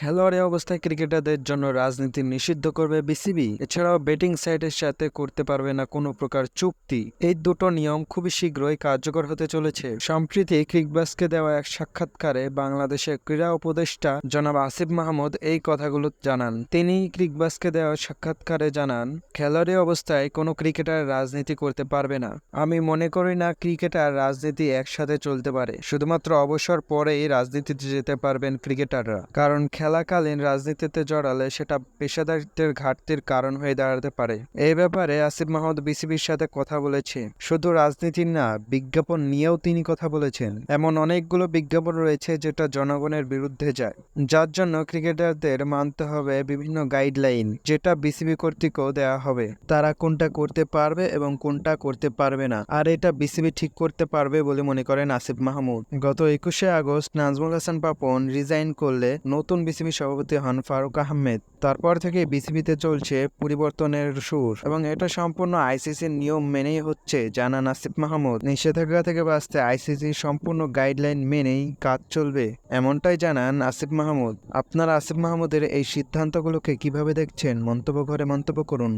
খেলোয়াড়ি অবস্থায় ক্রিকেটারদের জন্য রাজনীতি নিষিদ্ধ করবে বিসিবি। এছাড়াও বেটিং সাইটের সাথে করতে পারবে না কোনো প্রকার চুক্তি। এই দুটো নিয়ম খুবই শীঘ্রই কার্যকর হতে চলেছে। সম্প্রতি ক্রিকবাসকে দেওয়া এক সাক্ষাৎকারে বাংলাদেশের ক্রীড়া উপদেষ্টা জনাব আসিফ মাহমুদ এই কথাগুলো জানান। তিনি ক্রিকবাসকে দেওয়া সাক্ষাৎকারে জানান, খেলোয়াড়ি অবস্থায় কোনো ক্রিকেটার রাজনীতি করতে পারবে না। আমি মনে করি না ক্রিকেটার রাজনীতি একসাথে চলতে পারে। শুধুমাত্র অবসর পরেই রাজনীতিতে যেতে পারবেন ক্রিকেটাররা। কারণ খেলাকালীন রাজনীতিতে জড়ালে সেটা পেশাদারিত্বের ঘাটতির কারণ হয়ে দাঁড়াতে পারে। এই ব্যাপারে আসিফ মাহমুদ বিসিবির সাথে কথা বলেছে। শুধু রাজনীতি না, বিজ্ঞাপন নিয়েও তিনি কথা বলেছেন। এমন অনেকগুলো বিজ্ঞাপন রয়েছে যেটা জনগণের বিরুদ্ধে যায়। যার জন্য ক্রিকেটারদের মানতে হবে বিভিন্ন গাইডলাইন, যেটা বিসিবি কর্তৃকও দেওয়া হবে। তারা কোনটা করতে পারবে এবং কোনটা করতে পারবে না। আর এটা বিসিবি ঠিক করতে পারবে বলে মনে করেন আসিফ মাহমুদ। গত একুশে আগস্ট নাজমুল হাসান পাপন রিজাইন করলে নতুন বিসিবি সভাপতি হন ফারুক আহমেদ। তারপর থেকে বিসিবিতে চলছে পরিবর্তনের সুর এবং এটা সম্পূর্ণ আইসিসির নিয়ম মেনেই হচ্ছে জানা নাসিব মাহমুদ। নিষেধাজ্ঞা থেকে বাঁচতে আইসিসির সম্পূর্ণ গাইডলাইন মেনেই কাজ চলবে, এমনটাই জানান আসিফ মাহমুদ। আপনারা আসিফ মাহমুদের এই সিদ্ধান্তগুলোকে কীভাবে দেখছেন? মন্তব্য করে মন্তব্য করুন।